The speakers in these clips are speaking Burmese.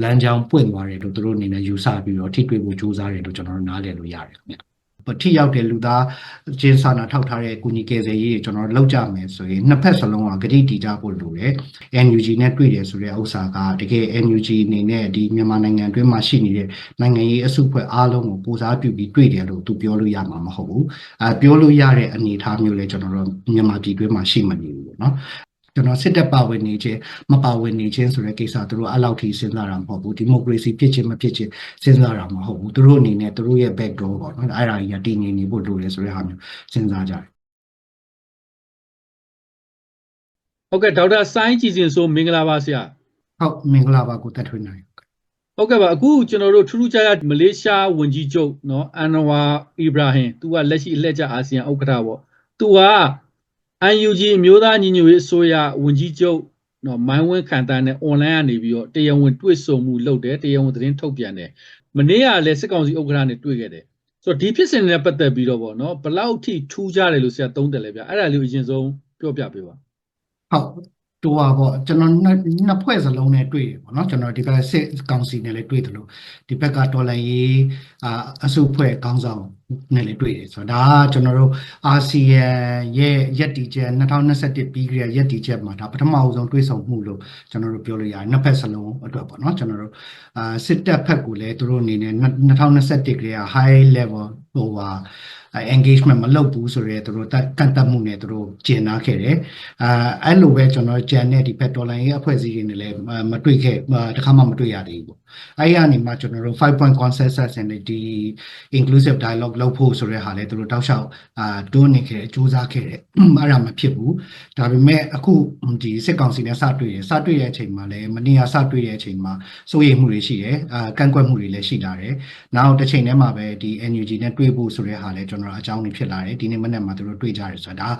လမ်းကြောင်းပွင့်သွားတယ်လို့သူတို့အနေနဲ့ယူဆပြီးတော့ထိတွေ့ဖို့ကြိုးစားတယ်လို့ကျွန်တော်တို့နားလည်လို့ရတယ်ခင်ဗျပထိရောက်တဲ့လူသားချင်းစာနာထောက်ထားတဲ့ကုညီကယ်ဆယ်ရေးကျွန်တော်တို့လောက်ကြမယ်ဆိုရင်နှစ်ဖက်စလုံးကဂတိတည်ကြဖို့လိုတယ် NUG နဲ့တွေ့တယ်ဆိုတဲ့ဥစ္စာကတကယ် NUG အနေနဲ့ဒီမြန်မာနိုင်ငံအတွင်းမှာရှိနေတဲ့နိုင်ငံရေးအစုအဖွဲ့အားလုံးကိုပူစားပြုပြီးတွေ့တယ်လို့သူပြောလို့ရမှာမဟုတ်ဘူးအဲပြောလို့ရတဲ့အနေအထားမျိုးလဲကျွန်တော်တို့မြန်မာပြည်တွင်းမှာရှိမနေဘူးပေါ့နော် ကျွန်တော်စစ်တပ်ပါဝင်နေခြင်းမပါဝင်နေခြင်းဆိုတဲ့ကိစ္စသူတို့အဲ့လောက်ထိစဉ်းစားတာမဟုတ်ဘူးဒီမိုကရေစီဖြစ်ခြင်းမဖြစ်ခြင်းစဉ်းစားတာမဟုတ်ဘူးသူတို့အနေနဲ့သူတို့ရဲ့ background ပေါ့နော်အဲ့ဒါကြီးကတည်ငြိမ်နေဖို့လိုတယ်ဆိုတဲ့ဟာမျိုးစဉ်းစားကြတယ်ဟုတ်ကဲ့ဒေါက်တာဆိုင်းကြည်စင်ဆိုမင်္ဂလာပါဆရာဟုတ်မင်္ဂလာပါကိုတက်ထွေးနိုင်ဟုတ်ကဲ့ပါအခုကျွန်တော်တို့ထူးထူးခြားခြားမလေးရှားဝန်ကြီးချုပ်နော်အန်နဝါအီဘရာဟင်သူကလက်ရှိအလှည့်ကျအာဆီယံဥက္ကဋ္ဌပေါ့သူက UNG အမျိုးသားညီညွတ်ရေးအစိုးရဝန်ကြီးချုပ်နော်မိုင်းဝင်းခံတန်းနဲ့ online ကနေပြီးတော့တရားဝင်တွေ့ဆုံမှုလုပ်တယ်တရားဝင်သတင်းထုတ်ပြန်တယ်မနေ့ကလည်းစစ်ကောင်စီဥက္ကဋ္ဌနဲ့တွေ့ခဲ့တယ်ဆိုတော့ဒီဖြစ်စဉ်တွေနဲ့ပတ်သက်ပြီးတော့ဗောနော်ဘယ်လောက်ထိထူးခြားတယ်လို့ဆရာသုံးတယ်လဲဗျအဲ့ဒါလေးကိုအရင်ဆုံးပြောပြပေးပါဟုတ် တူပါပေါ့ကျွန်တော်နှစ်နှစ်ဖွဲ့စလုံးနဲ့တွေ့တယ်ပေါ့နော်ကျွန်တော်ဒီဘက်စစ်ကောင်စီနဲ့လည်းတွေ့တယ်လို့ဒီဘက်ကတော်လှန်ရေးအာအစုဖွဲ့ခေါင်းဆောင်နဲ့လည်းတွေ့တယ်ဆိုတော့ဒါကကျွန်တော်တို့အာဆီယံရဲ့ယက်တီချက်2021ပြီးကြတဲ့ယက်တီချက်မှာဒါပထမအဆုံးတွေ့ဆုံမှုလို့ကျွန်တော်တို့ပြောလို့ရတယ်နှစ်ဖက်စလုံးအတွက်ပေါ့နော်ကျွန်တော်တို့အာစစ်တပ်ဖက်ကိုလည်းသူတို့အနေနဲ့2021ကတည်းက high level ဟိုဟာ engagement မလုပ်ဘူးဆိုရဲသူတို့ကန့်တက်မှုနဲ့သူတို့ကျင်နာခဲ့တယ်အာအဲ့လိုပဲကျွန်တော်ကြံတဲ့ဒီဘက်ဒေါ်လာရေးအဖွဲ့အစည်းတွေနဲ့လည်းမတွေ့ခဲ့တခါမှမတွေ့ရသေးဘူးပေါ့ အဲ့ရနေမှာကျွန်တော်တို့5 point consensus နဲ့ဒီ inclusive dialogue လုပ်ဖို့ဆိုတဲ့ဟာလည်းသူတို့တောက်လျှောက်အာတွန်းနေခဲ့စူးစမ်းခဲ့တယ်အဲ့ဒါမဖြစ်ဘူးဒါပေမဲ့အခုဒီစစ်ကောင်စီနဲ့စတွေ့တယ်စတွေ့တဲ့အချိန်မှာလည်းမနေ့ကစတွေ့တဲ့အချိန်မှာစိုးရိမ်မှုတွေရှိတယ်အာကန့်ကွက်မှုတွေလည်းရှိလာတယ်နောက်တစ်ချိန်တည်းမှာပဲဒီ NUG နဲ့တွေ့ဖို့ဆိုတဲ့ဟာလည်းကျွန်တော်အကြောင်းတွေဖြစ်လာတယ်ဒီနေ့မနေ့မှာသူတို့တွေ့ကြတယ်ဆိုတာဒါ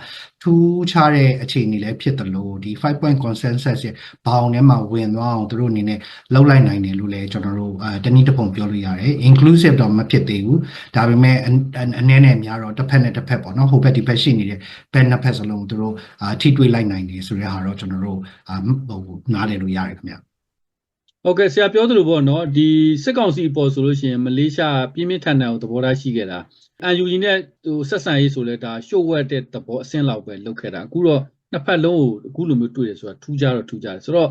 ထူးခြားတဲ့အခြေအနေလည်းဖြစ်တယ်လို့ဒီ5 point consensus ရဲ့ဘောင်ထဲမှာဝင်သွားအောင်သူတို့အနေနဲ့လှုပ်လိုက်နိုင်တယ်လို့လည်းကျွန်တော်တို့အဲတနည်းတစ်ပုံပြောလို့ရတယ် inclusive တော့မဖြစ်သေးဘူးဒါပေမဲ့အနည်းနဲ့များတော့တစ်ဖက်နဲ့တစ်ဖက်ပေါ့နော်ဟိုဘက်ဒီဘက်ရှိနေတဲ့ဘက်နှစ်ဖက်စလုံးသူတို့အာထိတွေ့လိုက်နိုင်တယ်ဆိုတဲ့ဟာတော့ကျွန်တော်တို့အာဟိုနားလည်လို့ရတယ်ခင်ဗျဟုတ်ကဲ့ဆရာပြောသလိုပေါ့နော်ဒီစစ်ကောင်စီအပေါ်ဆိုလို့ရှိရင်မလေးရှားပြင်းပြင်းထန်ထန်ကိုသဘောထားရှိခဲ့တာအန်ယူဂျီနဲ့ဟိုဆက်ဆံရေးဆိုလဲဒါရှို့ဝက်တဲ့သဘောအဆင့်လောက်ပဲလုပ်ခဲ့တာအခုတော့နှစ်ဖက်လုံးကိုအခုလိုမျိုးတွေ့တယ်ဆိုတာထူးခြားတော့ထူးခြားတယ်ဆိုတော့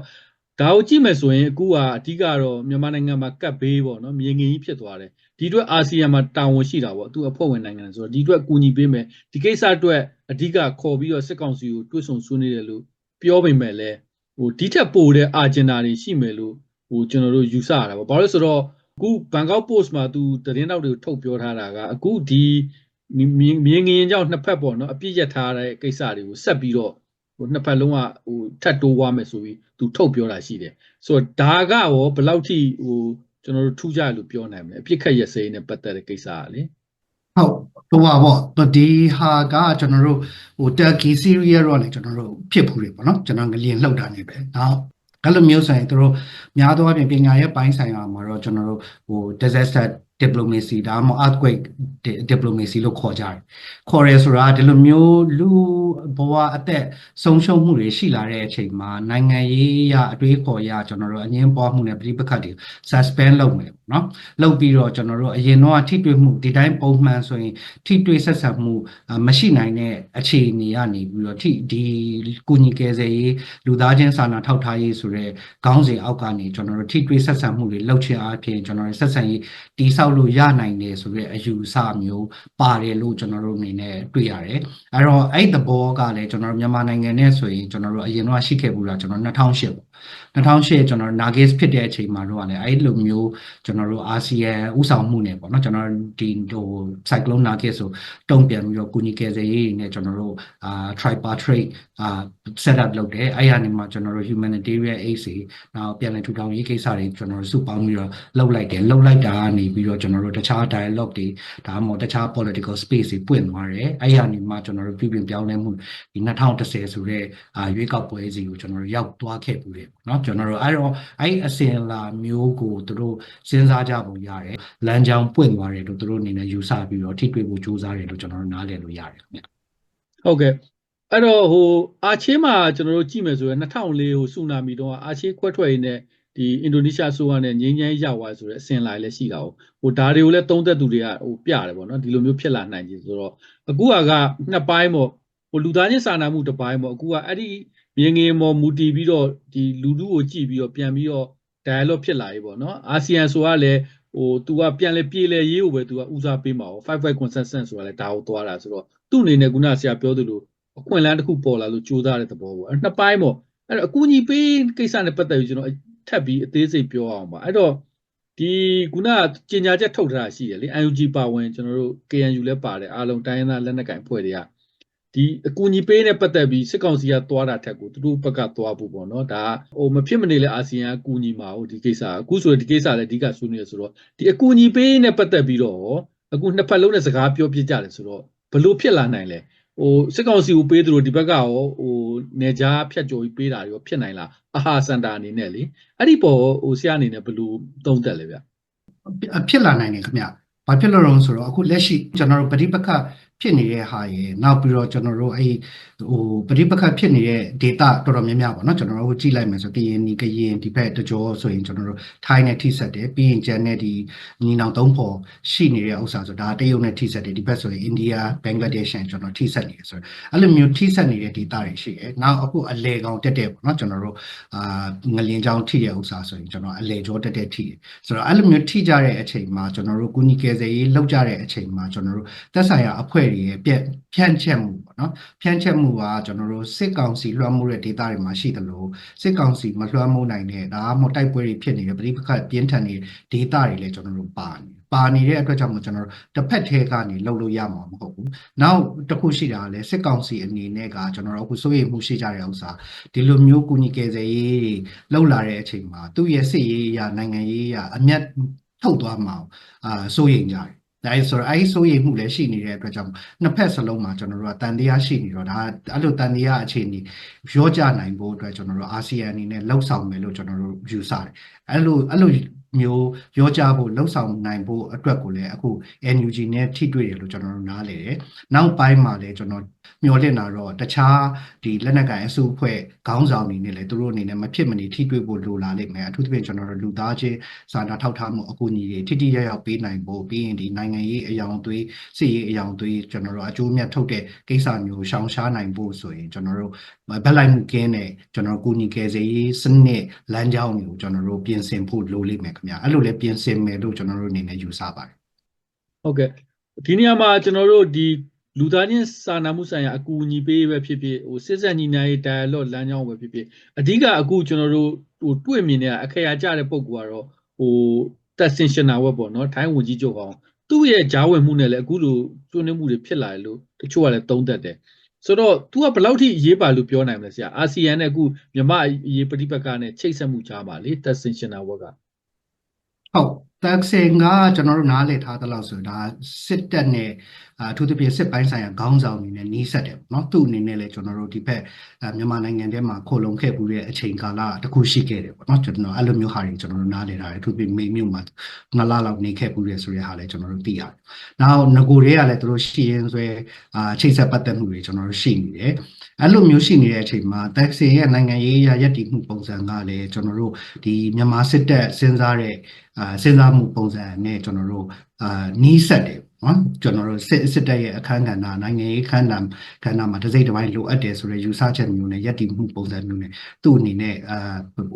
ဒါကိုကြည့်မယ်ဆိုရင်အခုကအဓိကတော့မြန်မာနိုင်ငံမှာကပ်ဘေးပေါ့နော်မြေငင်ကြီးဖြစ်သွားတယ်ဒီအတွက်အာဆီယံမှာတာဝန်ရှိတာပေါ့သူအဖွဲ့ဝင်နိုင်ငံဆိုတော့ဒီအတွက်ကူညီပေးမယ်ဒီကိစ္စအတွက်အဓိကခေါ်ပြီးတော့စစ်ကောင်စီကိုတွေ့ဆုံဆွေးနွေးတယ်လို့ပြောပေမဲ့လည်းဟိုဒီထက်ပိုတဲ့အာဂျင်နာတွေရှိမယ်လို့ဟိုကျွန်တော်တို့ယူဆရတာပေါ့ဘာလို့လဲဆိုတော့အခုဘန်ကောက်ပို့စ်မှာသူသတင်းတောက်တွေကိုထုတ်ပြောထားတာကအခုဒီမြင်းငရင်ကြောင့်နှစ်ဖက်ပေါ့နော်အပြစ်ရထားတဲ့ကိစ္စတွေကိုဆက်ပြီးတော့ဟို နှစ်ဖက်လုံးကဟိုထပ်တိုးသွားမယ်ဆိုပြီးသူထုတ်ပြောတာရှိတယ်ဆိုတော့ဒါကရောဘယ်လောက်ထိဟိုကျွန်တော်တို့ထူးကြလို့ပြောနိုင်မလဲအပြစ်ခတ်ရစေးနဲ့ပတ်သက်တဲ့ကိစ္စကလေဟုတ်တော့ပါပေါ့ဒီဟာကကျွန်တော်တို့ဟို Turkey Syria တော့လည်းကျွန်တော်တို့ဖြစ်ဖူးတယ်ပေါ့နော်ကျွန်တော်ငလျင်လှုပ်တာနေပဲနောက်အဲ့လိုမျိုးဆိုရင်တို့များသောအားဖြင့်ပညာရေးပိုင်းဆိုင်ရာမှာတော့ကျွန်တော်တို့ဟို disaster diplomacy ဒါမှမဟုတ် earthquake diplomacy လို့ခေါ်ကြတယ်ခေါ်ရဲဆိုတာဒီလိုမျိုးလူဘဝအသက်ဆုံးရှုံးမှုတွေရှိလာတဲ့အချိန်မှာနိုင်ငံရေးရအတွေးခေါ်ရကျွန်တော်တို့အငင်းပွားမှုနဲ့ပြည်ပခတ်တွေ suspend လုပ်မယ်ပေါ့နော်လုပ်ပြီးတော့ကျွန်တော်တို့အရင်တော့ထိတွေ့မှုဒီတိုင်းပုံမှန်ဆိုရင်ထိတွေ့ဆက်ဆံမှုမရှိနိုင်တဲ့အခြေအနေကနေပြီးတော့ထိဒီကုညီကယ်ဆယ်ရေးလူသားချင်းစာနာထောက်ထားရေးဆိုတဲ့ခေါင်းစဉ်အောက်ကနေကျွန်တော်တို့ထိတွေ့ဆက်ဆံမှုတွေလုပ်ချင်အားဖြင့်ကျွန်တော်တို့ဆက်ဆံရေးတိဆောက်လို့ရနိုင်တယ်ဆိုတဲ့အယူအဆမျိုးပါတယ်လို့ကျွန်တော်တို့အနေနဲ့တွေ့ရတယ်အဲ့တော့အဲ့သဘောကလည်းကျွန်တော်တို့မြန်မာနိုင်ငံနဲ့ဆိုရင်ကျွန်တော်တို့အရင်တော့ရှိခဲ့ဘူးလားကျွန်တော်2008ပေါ့ 2008ကျွန်တော်နာဂစ်ဖြစ်တဲ့အချိန်မှာတော့လည်းအဲ့လိုမျိုးကျွန်တော်တို့အာဆီယံဥဆောင်မှုနဲ့ပေါ့နော်ကျွန်တော်ဒီဟို cyclone nagas ဆိုတုံ့ပြန်ပြီးတော့ကုညီကယ်ဆယ်ရေးနဲ့ကျွန်တော်တို့အာ tripartite အာ set up လုပ်တယ်အဲ့ရနေမှာကျွန်တော်တို့ humanitarian aid တွေနောက်ပြန်လည်ထူထောင်ရေးကိစ္စတွေကျွန်တော်တို့စုပေါင်းပြီးတော့လုပ်လိုက်တယ်လုပ်လိုက်တာကနေပြီးတော့ကျွန်တော်တို့တခြား dialogue တွေဒါမှမဟုတ်တခြား political space တွေပွင့်သွားတယ်အဲ့ရနေမှာကျွန်တော်တို့ပြည်ပြင်ပြောင်းလဲမှုဒီ2010ဆိုတဲ့အာရွေးကောက်ပွဲစီကိုကျွန်တော်တို့ရောက်သွားခဲ့ပူတယ်เนาะကျွန်တော်တို့အဲ့တော့အဲ့အစဉ်လာမျိုးကိုသူတို့စဉ်းစားကြပုံရတယ်လမ်းကြောင်းပွင့်သွားတယ်လို့သူတို့အနေနဲ့ယူဆပြီးတော့ထိတွေ့ဖို့ကြိုးစားတယ်လို့ကျွန်တော်တို့နားလည်လို့ရတယ်ခင်ဗျ ဟုတ်ကဲ့အဲ့တော့ဟိုအာချေးမှာကျွန်တော်တို့ကြည့်မယ်ဆိုရင်2004ဟိုဆူနာမီတုန်းကအာချေးခွဲထွက်ရင်းနဲ့ ဒီအင်ဒိုနီးရှားအစိုးရနဲ့ငြိမ်းချမ်းရေးရောက်သွားဆိုတဲ့အစဉ်လိုက်လည်းရှိတာဟုတ်ဟိုဒါတွေကိုလည်းသုံးသက်သူတွေကဟိုပြတယ်ပေါ့နော်ဒီလိုမျိုးဖြစ်လာနိုင်ကြီးဆိုတော့အခုကကနှစ်ပိုင်းပေါ့ဟိုလူသားချင်းစာနာမှုတစ်ပိုင်းပေါ့အခုကအဲ့ဒီ မြင်ငင်မော်မူတည်ပြီးတော့ဒီလူလူကိုကြည့်ပြီးတော့ပြန်ပြီးတော့ dialogue ဖြစ်လာရေးပေါ့နော်အာဆီယံဆိုတာလည်းဟို तू ကပြန်လဲပြေလဲရေးကိုပဲ तू ကဦးစားပေးမှာဟော55 consensus ဆိုတာလည်းဒါကိုသွားတာဆိုတော့သူ့အနေနဲ့ခုနဆရာပြောသလိုအခွင့်အလမ်းတစ်ခုပေါ်လာလို့ကြိုးစားတဲ့သဘောပေါ့အဲ့နှစ်ပိုင်းပေါ့အဲ့တော့အကူအညီပေးကိစ္စနဲ့ပတ်သက်ပြီးကျွန်တော်ထပ်ပြီးအသေးစိတ်ပြောအောင်ပါအဲ့တော့ဒီခုနကကြေညာချက်ထုတ်ထားတာရှိတယ်လေ UNG ပါဝင်ကျွန်တော်တို့ KNU လည်းပါတယ်အားလုံးတိုင်းရင်းသားလက်နက်ကိုင်ဖွဲ့တွေက ဒီအကူအညီပေးနဲ့ပတ်သက်ပြီးစစ်ကောင်စီကသွားတာထက်ကိုသူတို့ဘက်ကသွားဖို့ပေါ့နော်ဒါဟိုမဖြစ်မနေလဲအာဆီယံအကူအညီမှာဟိုဒီကိစ္စအခုဆိုဒီကိစ္စလည်းအဓိကဆွေးနွေးရဆိုတော့ဒီအကူအညီပေးနဲ့ပတ်သက်ပြီးတော့အခုနှစ်ဖက်လုံးနဲ့စကားပြောပြကြတယ်ဆိုတော့ဘလို့ဖြစ်လာနိုင်လဲဟိုစစ်ကောင်စီကိုပေးသလိုဒီဘက်ကရောဟိုနေကြားဖြတ်ကျော်ပြီးပေးတာရောဖြစ်နိုင်လားအာဟာစန်တာအနေနဲ့လေအဲ့ဒီပေါ်ဟိုဆရာအနေနဲ့ဘလို့သုံးသက်လဲဗျဖြစ်လာနိုင်တယ်ခင်ဗျ။ဘာဖြစ်လို့လဲဆိုတော့အခုလက်ရှိကျွန်တော်တို့ပဋိပက္ခ ဖြစ်နေတဲ့ဟာရယ်နောက်ပြီးတော့ကျွန်တော်တို့အဲ့ဟိုပဋိပက္ခဖြစ်နေတဲ့ data တော်တော်များများပေါ့နော်ကျွန်တော်တို့ကြည့်လိုက်မယ်ဆိုကရင်ဒီကရင်ဒီဘက်တကြောဆိုရင်ကျွန်တော်တို့ထိုင်းနဲ့ထိဆက်တယ်ပြီးရင်ကျန်တဲ့ဒီညီနောင်သုံးဖော်ရှိနေတဲ့ဥစ္စာဆိုဒါတရုတ်နဲ့ထိဆက်တယ်ဒီဘက်ဆိုရင်အိန္ဒိယဘင်္ဂလားဒေ့ရှ်နဲ့ကျွန်တော်ထိဆက်နေတယ်ဆိုတော့အဲ့လိုမျိုးထိဆက်နေတဲ့ data တွေရှိတယ်နောက်အခုအလေကောင်တက်တဲ့ပေါ့နော်ကျွန်တော်တို့အာငလင်ချောင်းထိတဲ့ဥစ္စာဆိုရင်ကျွန်တော်အလေကြောတက်တဲ့ထိတယ်ဆိုတော့အဲ့လိုမျိုးထိကြတဲ့အချိန်မှာကျွန်တော်တို့ကုညီကယ်ဆယ်ရေးလောက်ကြတဲ့အချိန်မှာကျွန်တော်တို့သက်ဆိုင်ရာအဖွဲ့တွေရဲ့ပြက်ဖြန့်ချက်မှုပေါ့နော်ဖြန့်ချက်မှုကကျွန်တော်တို့စစ်ကောင်စီလွှမ်းမိုးတဲ့ data တွေမှာရှိတယ်လို့စစ်ကောင်စီမလွှမ်းမိုးနိုင်တဲ့ဒါမှမဟုတ်တိုက်ပွဲတွေဖြစ်နေတဲ့ပဋိပက္ခပြင်းထန်နေတဲ့ data တွေလည်းကျွန်တော်တို့ပါနေပါနေတဲ့အတွက်ကြောင့်မို့ကျွန်တော်တို့တစ်ဖက်ထဲကနေလှုပ်လို့ရမှာမဟုတ်ဘူး။နောက်တစ်ခုရှိတာကလည်းစစ်ကောင်စီအနေနဲ့ကကျွန်တော်တို့အခုစိုးရိမ်မှုရှိကြတဲ့ဥစ္စာဒီလိုမျိုးကုညီကယ်ဆယ်ရေးလှုပ်လာတဲ့အချိန်မှာသူ့ရဲ့စစ်ရေးအရာနိုင်ငံရေးအရာအမျက်ထုတ်သွားမှာအာစိုးရိမ်ကြတယ်။ ဒါဆိုတော့အဲဒီစိုးရိမ်မှုလည်းရှိနေတဲ့အတွက်ကြောင့်နှစ်ဖက်စလုံးမှာကျွန်တော်တို့ကတန်တရားရှိနေတော့ဒါအဲ့လိုတန်တရားအခြေအနေရောကြနိုင်ဖို့အတွက်ကျွန်တော်တို့အာဆီယံအနေနဲ့လှုပ်ဆောင်မယ်လို့ကျွန်တော်တို့ယူဆတယ်။အဲ့လိုအဲ့လိုမျိုးရောကြဖို့လှုပ်ဆောင်နိုင်ဖို့အတွက်ကိုလည်းအခု NUG နဲ့ထိတွေ့တယ်လို့ကျွန်တော်တို့နားလည်တယ်။နောက်ပိုင်းမှာလည်းကျွန်တော်မျှော်လင့်တာတော့တခြားဒီလက်နက်ကိုင်အစုအဖွဲ့ခေါင်းဆောင်တွေနဲ့လည်းသူတို့အနေနဲ့မဖြစ်မနေထိတွေ့ဖို့လိုလာလိမ့်မယ်။အထူးသဖြင့်ကျွန်တော်တို့လူသားချင်းစာနာထောက်ထားမှုအကူအညီတွေထိထိရောက်ရောက်ပေးနိုင်ဖို့ပြီးရင်ဒီနိုင်ငံရေးအယောင်သွေးစစ်ရေးအယောင်သွေးကျွန်တော်တို့အကျိုးမြတ်ထုတ်တဲ့ကိစ္စမျိုးရှောင်ရှားနိုင်ဖို့ဆိုရင်ကျွန်တော်တို့ဘက်လိုက်မှုကင်းတဲ့ကျွန်တော်ကူညီကယ်ဆယ်ရေးစနစ်လမ်းကြောင်းတွေကိုကျွန်တော်တို့ပြင်ဆင်ဖို့လိုလိမ့်မယ်ခင်ဗျအဲ့လိုလည်းပြင်ဆင်မယ်လို့ကျွန်တော်တို့အနေနဲ့ယူဆပါတယ်ဟုတ်ကဲ့ဒီနေရာမှာကျွန်တော်တို့ဒီ လူသားချင်းစာနာမှုဆိုင်ရာအကူအညီပေးပဲဖြစ်ဖြစ်ဟိုစစ်ဆက်ညီနိုင်ရေး dialogue လမ်းကြောင်းပဲဖြစ်ဖြစ်အဓိကအခုကျွန်တော်တို့ဟိုတွေ့မြင်တဲ့အခရာကြတဲ့ပုံကတော့ဟိုတက်ဆင်ရှင်နာဝက်ပေါ့နော်ထိုင်းဝန်ကြီးချုပ်ကောင်သူ့ရဲ့ဂျားဝင်မှုနဲ့လည်းအခုလိုကျွန်းနေမှုတွေဖြစ်လာတယ်လို့တချို့ကလည်းသုံးသပ်တယ်ဆိုတော့ तू ကဘယ်လောက်ထိအရေးပါလို့ပြောနိုင်မလဲဆရာအာဆီယံနဲ့အခုမြန်မာအရေးပဋိပက္ခနဲ့ချိတ်ဆက်မှုကြားမှာလေတက်ဆင်ရှင်နာဝက်က ဟုတ်တက်ဆင်ကကျွန်တော်တို့နားလည်ထားသလောက်ဆိုဒါစစ်တပ်နဲ့အထူးသဖြင့်စစ်ပိုင်းဆိုင်ရာခေါင်းဆောင်အနေနဲ့နှီးဆက်တယ်ပေါ့နော်သူ့အနေနဲ့လည်းကျွန်တော်တို့ဒီဘက်မြန်မာနိုင်ငံထဲမှာခိုလုံခဲ့မှုတဲ့အချိန်ကာလတစ်ခုရှိခဲ့တယ်ပေါ့နော်ကျွန်တော်အဲ့လိုမျိုးဟာတွေကျွန်တော်တို့နားလည်ထားတယ်အထူးသဖြင့်မေမြို့မှာနှစ်လလောက်နေခဲ့မှုတဲ့ဆိုတဲ့ဟာလည်းကျွန်တော်တို့သိရတယ်။နောက်ငကိုတွေကလည်းသူတို့ရှိရင်ဆိုရဲအာချိတ်ဆက်ပတ်သက်မှုတွေကျွန်တော်တို့ရှိနေတယ်။ အဲ့လိုမျိုးရှိနေတဲ့အချိန်မှာတက်ဆင်ရဲ့နိုင်ငံရေးအရယက်တီမှုပုံစံကလည်းကျွန်တော်တို့ဒီမြန်မာစစ်တပ်စဉ်းစားတဲ့အာစဉ်းစားမှုပုံစံနဲ့ကျွန်တော်တို့အာနီးစပ်တယ် နော်ကျွန်တော်တို့စစ်စစ်တပ်ရဲ့အခန်းကဏ္ဍနိုင်ငံရေးခန်းကဏ္ဍကဏ္ဍမှာတစ်စိတ်တစ်ပိုင်းလိုအပ်တယ်ဆိုတဲ့ယူဆချက်မျိုးနဲ့ယက်တီမှုပုံစံမျိုးနဲ့သူ့အနေနဲ့အာ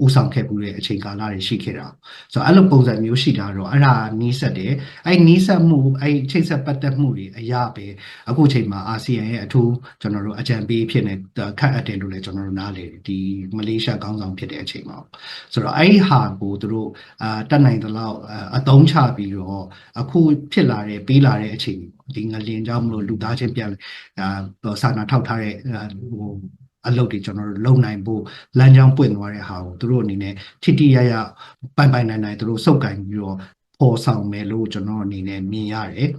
ဥဆောင်ခဲ့မှုတဲ့အချိန်ကာလတွေရှိခဲ့တာဆိုတော့အဲ့လိုပုံစံမျိုးရှိတာတော့အဲ့ဒါနီးစပ်တယ်အဲ့နီးစပ်မှုအဲ့ချိတ်ဆက်ပတ်သက်မှုတွေအရာပဲအခုချိန်မှာအာဆီယံရဲ့အထူးကျွန်တော်တို့အကြံပေးဖြစ်နေခန့်အပ်တယ်လို့လည်းကျွန်တော်တို့နားလေဒီမလေးရှားခေါင်းဆောင်ဖြစ်တဲ့အချိန်မှာဆိုတော့အဲ့ဟာကိုသူတို့အာတက်နိုင်သလောက်အသုံးချပြီးတော့အခုဖြစ်လာတဲ့ပေးလာတဲ့အချိန်ဒီငလင်ကြောင့်မလို့လူသားချင်းပြန်အာစာနာထောက်ထားတဲ့ဟိုအလုပ်တွေကျွန်တော်တို့လုံနိုင်ဖို့လမ်းကြောင်းပွင့်သွားတဲ့ဟာကိုသူတို့အနေနဲ့ထိထိရရပိုင်ပိုင်နိုင်နိုင်သူတို့စုပ်ကင်ပြီးတော့ ပေါ်ဆောင်မယ်လို့ကျွန်တော်အနေနဲ့မြင်ရတယ်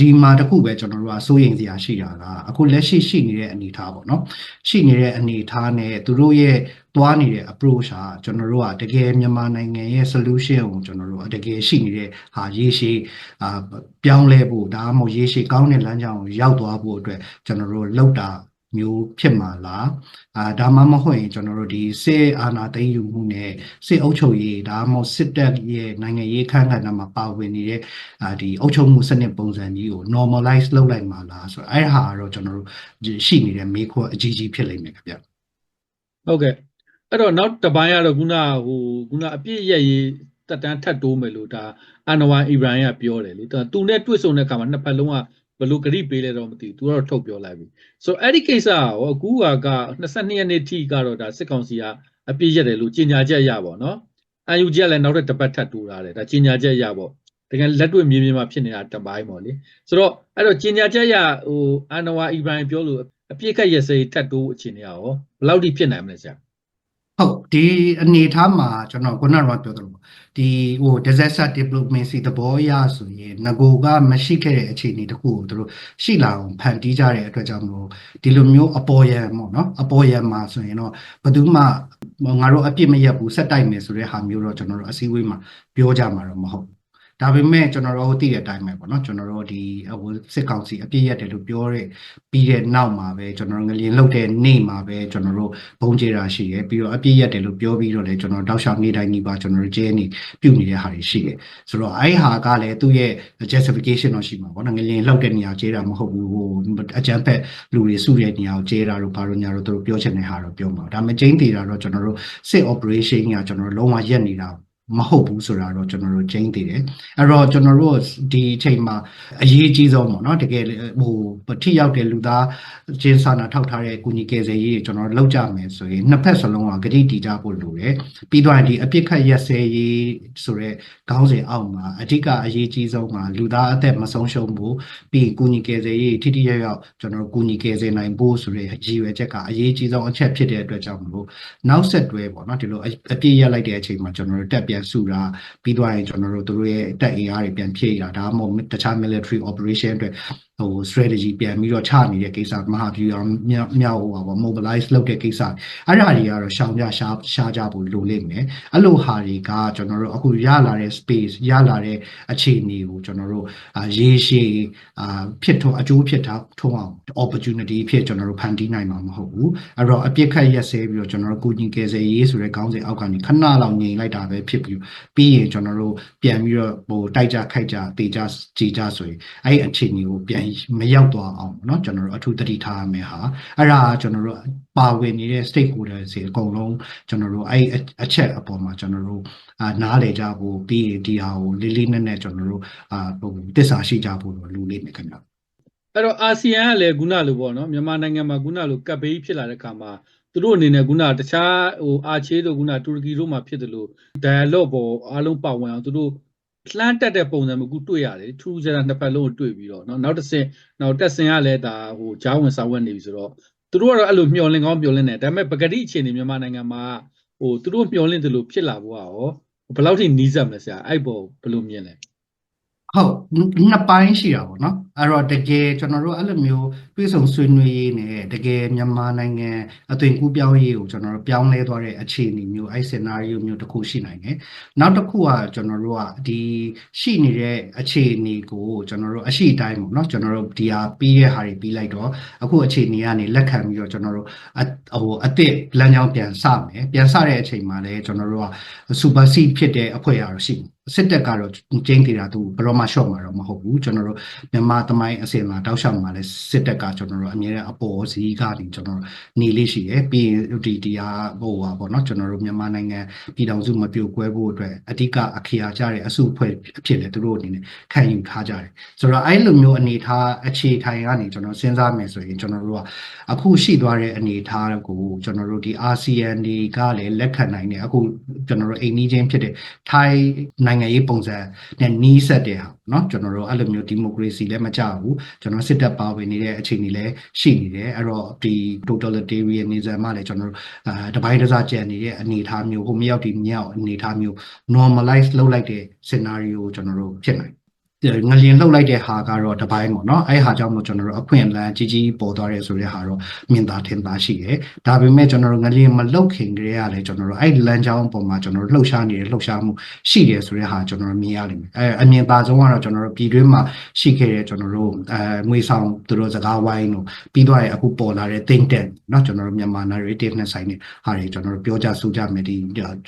ဒီမှာတခုပဲကျွန်တော်တို့ကစိုးရိမ်စရာရှိတာကအခုလက်ရှိရှိနေတဲ့အနေအထားပေါ့နော်ရှိနေတဲ့အနေအထားနဲ့သူတို့ရဲ့သွားနေတဲ့ approach ဟာကျွန်တော်တို့ကတကယ်မြန်မာနိုင်ငံရဲ့ solution ကိုကျွန်တော်တို့တကယ်ရှိနေတဲ့ဟာရေရှည်အာပြောင်းလဲဖို့ဒါမှမဟုတ်ရေရှည်ကောင်းတဲ့လမ်းကြောင်းကိုရောက်သွားဖို့အတွက်ကျွန်တော်တို့လောက်တာ မျိုးဖြစ်မှာလားအာဒါမှမဟုတ်ရင်ကျွန်တော်တို့ဒီစစ်အာဏာသိမ်းယူမှုနဲ့စစ်အုပ်ချုပ်ရေးဒါမှမဟုတ်စစ်တပ်ရဲ့နိုင်ငံရေးခန့်ခန့်မှာပါဝင်နေတဲ့အာဒီအုပ်ချုပ်မှုစနစ်ပုံစံကြီးကို normalize လုပ်လိုက်မှာလားဆိုတော့အဲ့ဟာကတော့ကျွန်တော်တို့ရှိနေတဲ့မေးခွန်းအကြီးကြီးဖြစ်လိမ့်မယ်ခင်ဗျဟုတ်ကဲ့အဲ့တော့နောက်တစ်ပိုင်းကတော့ခုနဟိုခုနအပြည့်ရဲ့ရေးတက်တန်းထပ်တိုးမယ်လို့ဒါအန်နဝါအီဘရန်ကပြောတယ်လေသူသူနဲ့တွေ့ဆုံတဲ့အခါမှာနှစ်ဖက်လုံးက ဘယ်လိုဂရိပေးလဲတော့မသိဘူးသူကတော့ထုတ်ပြောလိုက်ပြီဆိုတော့အဲ့ဒီကိစ္စကရောအခုကက22ရက်နေ့ထိကတော့ဒါစစ်ကောင်စီကအပြည့်ရတယ်လို့ကြေညာချက်ရပါတော့အန်ယူဂျီကလည်းနောက်တဲ့တစ်ပတ်ထပ်တိုးထားတယ်ဒါကြေညာချက်ရပေါ့တကယ်လက်တွေ့မြေပြင်မှာဖြစ်နေတာတပိုင်းပေါ့လေဆိုတော့အဲ့တော့ကြေညာချက်ရဟိုအန်နဝါအီဘရန်ပြောလို့အပြည့်ခက်ရစေထပ်တိုးအခြေအနေရောဘယ်လောက်ထိဖြစ်နိုင်မလဲဆရာ ဟုတ်ဒီအနေအထားမှာကျွန်တော်ခုနကပြောသလိုပေါ့ဒီဟို disaster diplomacy သဘောအရဆိုရင်ငကိုကမရှိခဲ့တဲ့အခြေအနေတခုကိုသူတို့ရှိလာအောင်ဖန်တီးကြတဲ့အတွက်ကြောင့်မလို့ဒီလိုမျိုးအပေါ်ယံပေါ့နော်အပေါ်ယံမှာဆိုရင်တော့ဘယ်သူမှငါတို့အပြစ်မရက်ဘူးဆက်တိုက်မယ်ဆိုတဲ့ဟာမျိုးတော့ကျွန်တော်တို့အစည်းအဝေးမှာပြောကြမှာတော့မဟုတ်ဘူး ဒါပေမဲ့ကျွန်တော်တို့သိတဲ့အတိုင်းပဲပေါ့နော်ကျွန်တော်တို့ဒီဟိုစစ်ကောင်စီအပြည့်ရတယ်လို့ပြောတဲ့ပြီးတဲ့နောက်မှာပဲကျွန်တော်တို့ငလျင်လှုပ်တဲ့နေ့မှာပဲကျွန်တော်တို့ဘုံကျေတာရှိရပြီးတော့အပြည့်ရတယ်လို့ပြောပြီးတော့လည်းကျွန်တော်တောက်လျှောက်နေ့တိုင်းနေ့ပါကျွန်တော်တို့ကျဲနေပြုတ်နေတဲ့ဟာတွေရှိတယ်ဆိုတော့အဲ့ဟာကလည်းသူ့ရဲ့ justification တော့ရှိမှာပေါ့နော်ငလျင်လှုပ်တဲ့နေရာကျဲတာမဟုတ်ဘူးဟိုအကြမ်းဖက်လူတွေစုတဲ့နေရာကိုကျဲတာတို့ဘာလို့ညာတို့သူတို့ပြောချင်တဲ့ဟာတော့ပြောမှာဒါမကျင်းသေးတာတော့ကျွန်တော်တို့စစ် operation ကကျွန်တော်တို့လုံးဝရက်နေတာ မဟုတ်ဘူးဆိုတာတော့ကျွန်တော်တို့ကျင်းသေးတယ်အဲ့တော့ကျွန်တော်တို့ဒီအချိန်မှာအရေးအကြီးဆုံးပေါ့နော်တကယ်ဟိုထိရောက်တဲ့လူသားကျင်းစာနာထောက်ထားတဲ့ကုညီကယ်ဆယ်ရေးတွေကျွန်တော်တို့လောက်ကြမယ်ဆိုရင်နှစ်ဖက်စလုံးကဂတိတီကြဖို့လိုတယ်ပြီးတော့ဒီအပြစ်ခတ်ရက်စဲရေးဆိုတဲ့ခေါင်းစဉ်အောက်မှာအဓိကအရေးကြီးဆုံးကလူသားအသက်မဆုံးရှုံးဖို့ပြီးရင်ကုညီကယ်ဆယ်ရေးထိထိရောက်ရောက်ကျွန်တော်တို့ကုညီကယ်ဆယ်နိုင်ဖို့ဆိုတဲ့ရည်ရွယ်ချက်ကအရေးကြီးဆုံးအချက်ဖြစ်တဲ့အတွက်ကြောင့်မလို့နောက်ဆက်တွဲပေါ့နော်ဒီလိုအပြစ်ရက်လိုက်တဲ့အချိန်မှာကျွန်တော်တို့တက်ပြန်စုတာပြီးတော့ရင်ကျွန်တော်တို့တို့ရဲ့တက်အင်အားတွေပြန်ဖြည့်ရတာဒါမှမဟုတ်တခြား military operation အတွက် ဟို strategy ပြန်ပြီးတော့ချနေတဲ့ကိစ္စမဟာဗျူဟာမြောက်မြောက်ဟိုပါ mobilize လုပ်တဲ့ကိစ္စအဲ့ဒါတွေကတော့ရှောင်ကြရှားရှားကြဖို့လိုလိမ့်မယ်အဲ့လိုဟာတွေကကျွန်တော်တို့အခုရလာတဲ့ space ရလာတဲ့အခြေအနေကိုကျွန်တော်တို့ရေရှည်အာဖြစ်ထွန်းအကျိုးဖြစ်တာထုံးအောင် opportunity ဖြစ်ကျွန်တော်တို့ဖန်တီးနိုင်မှာမဟုတ်ဘူးအဲ့တော့အပြစ်ခတ်ရက်စဲပြီးတော့ကျွန်တော်တို့ကိုကြီးကယ်ဆယ်ရေးဆိုတဲ့ခေါင်းစဉ်အောက်ကနေခဏလောက်ငြိမ်လိုက်တာပဲဖြစ်ပြီးပြီးရင်ကျွန်တော်တို့ပြန်ပြီးတော့ဟိုတိုက်ကြခိုက်ကြတေကြကြည်ကြဆိုရင်အဲ့ဒီအခြေအနေကိုပြန်မရောက်သွားအောင်เนาะကျွန်တော်တို့အထူးသတိထားရမယ်ဟာအဲ့ဒါကျွန်တော်တို့ပါဝင်နေတဲ့ stakeholders တွေအကုန်လုံးကျွန်တော်တို့အဲ့အချက်အပေါ်မှာကျွန်တော်တို့အာနားလေကြဖို့ပြီးရင်ဒီဟာကိုလေးလေးနက်နက်ကျွန်တော်တို့အာဟိုတစ္ဆာရှိကြဖို့လိုလိမ့်မယ်ခင်ဗျ အဲ့တော့အာဆီယံကလည်းခုနလိုပေါ့နော်မြန်မာနိုင်ငံမှာခုနလိုကပ်ဘေးဖြစ်လာတဲ့ခါမှာသူတို့အနေနဲ့ခုနတခြားဟိုအာချေးတို့ခုနတူရကီတို့မှာဖြစ်တယ်လို့ dialogue ပေါ်အားလုံးပါဝင်အောင်သူတို့ လှမ်းတက်တဲ့ပုံစံမျိုးခုတွေ့ရတယ်ထူးခြားတာနှစ်ပတ်လုံးကိုတွေ့ပြီးတော့เนาะနောက်တစ်ဆင့်နောက်တက်ဆင်ကလည်းဒါဟိုဂျားဝင်စာဝတ်နေပြီဆိုတော့သူတို့ကတော့အဲ့လိုမျောလင့်ကောင်းမျောလင့်တယ်ဒါပေမဲ့ပဂတိအခြေအနေမြန်မာနိုင်ငံမှာဟိုသူတို့မျောလင့်တယ်လို့ဖြစ်လာဖို့ကရောဘယ်လောက်ထိနီးစပ်မလဲဆရာအဲ့ပေါ်ဘယ်လိုမြင်လဲ ဟုတ်နှစ်ပိုင်းရှိတာပေါ့နော် အဲ့တော့တကယ်ကျွန်တော်တို့အဲ့လိုမျိုးတွေးဆုံဆွေးနွေးရေးနဲ့တကယ်မြန်မာနိုင်ငံအသွင်ကူးပြောင်းရေးကိုကျွန်တော်တို့ပြောင်းလဲသွားတဲ့အခြေအနေမျိုးအဲ့ scenario မျိုးတစ်ခုရှိနိုင်တယ်နောက်တစ်ခုကကျွန်တော်တို့ကဒီရှိနေတဲ့အခြေအနေကိုကျွန်တော်တို့အရှိတိုင်းပေါ့နော်ကျွန်တော်တို့ဒီဟာပြီးတဲ့ဟာတွေပြီးလိုက်တော့အခုအခြေအနေကနေလက်ခံပြီးတော့ကျွန်တော်တို့အဟိုအစ်စ်လမ်းကြောင်းပြန်စမယ်ပြန်စတဲ့အချိန်မှာလည်းကျွန်တော်တို့က super seed ဖြစ်တဲ့အဖွဲ့အရာတော့ရှိတယ်စစ်တပ်ကတော့ကျင်းနေတာသူဘယ်တော့မှ short မှာတော့မဟုတ်ဘူးကျွန်တော်တို့မြန်မာသမိုင်းအစင်မှာတောက်လျှောက်မှာလဲစစ်တပ်ကကျွန်တော်တို့အမြဲတမ်းအပေါ်စီးကနေကျွန်တော်တို့နေလေးရှိတယ်ပြီးရင်ဒီတရားဟိုပါပေါ့နော်ကျွန်တော်တို့မြန်မာနိုင်ငံပြည်ထောင်စုမပြိုကွဲဖို့အတွက်အဓိကအခရာကြတဲ့အစုအဖွဲ့အဖြစ်လဲသူတို့အနေနဲ့ခံယူထားကြတယ်ဆိုတော့အဲ့လိုမျိုးအနေထားအခြေထိုင်ကနေကျွန်တော်စဉ်းစားမယ်ဆိုရင်ကျွန်တော်တို့ကအခုရှိသွားတဲ့အနေထားကိုကျွန်တော်တို့ဒီ ASEAN တွေကလည်းလက်ခံနိုင်တယ်အခုကျွန်တော်တို့အိမ်နီးချင်းဖြစ်တဲ့ Thai နိုင်ငံရေးပုံစံနဲ့နီးစပ်တဲ့ဟာ เนาะကျွန်တော်တို့အဲ့လိုမျိုးဒီမိုကရေစီလည်းမကြဘူးကျွန်တော်စစ်တပ်ပါဝင်နေတဲ့အခြေအနေလည်းရှိနေတယ်အဲ့တော့ဒီ totalitarianism မှာလည်းကျွန်တော်တို့အာတပိုင်းတစားကြံနေတဲ့အနေအထားမျိုးဟိုမရောက်ဒီမြောက်အနေအထားမျိုး normalize လုပ်လိုက်တဲ့ scenario ကိုကျွန်တော်တို့ဖြစ်နိုင် ငလျင်လှုပ်လိုက်တဲ့ဟာကတော့တစ်ပိုင်းပေါ့နော်အဲ့ဟာကြောင့်မို့ကျွန်တော်တို့အခွင့်အလမ်းကြီးကြီးပေါ်သွားတယ်ဆိုတဲ့ဟာတော့မြင်သာထင်သာရှိတယ်ဒါပေမဲ့ကျွန်တော်တို့ငလျင်မလှုပ်ခင်ကတည်းကလည်းကျွန်တော်တို့အဲ့လမ်းကြောင်းပုံမှာကျွန်တော်တို့လှုပ်ရှားနေတဲ့လှုပ်ရှားမှုရှိတယ်ဆိုတဲ့ဟာကျွန်တော်တို့မြင်ရလိမ့်မယ်အဲအမြင်သာဆုံးကတော့ကျွန်တော်တို့ပြည်တွင်းမှာရှိခဲ့တဲ့ကျွန်တော်တို့အဲငွေဆောင်သူတို့စကားဝိုင်းတို့ပြီးတော့အခုပေါ်လာတဲ့ think tank เนาะကျွန်တော်တို့မြန်မာ narrative နဲ့ဆိုင်တဲ့ဟာတွေကျွန်တော်တို့ပြောကြဆိုကြမယ်ဒီ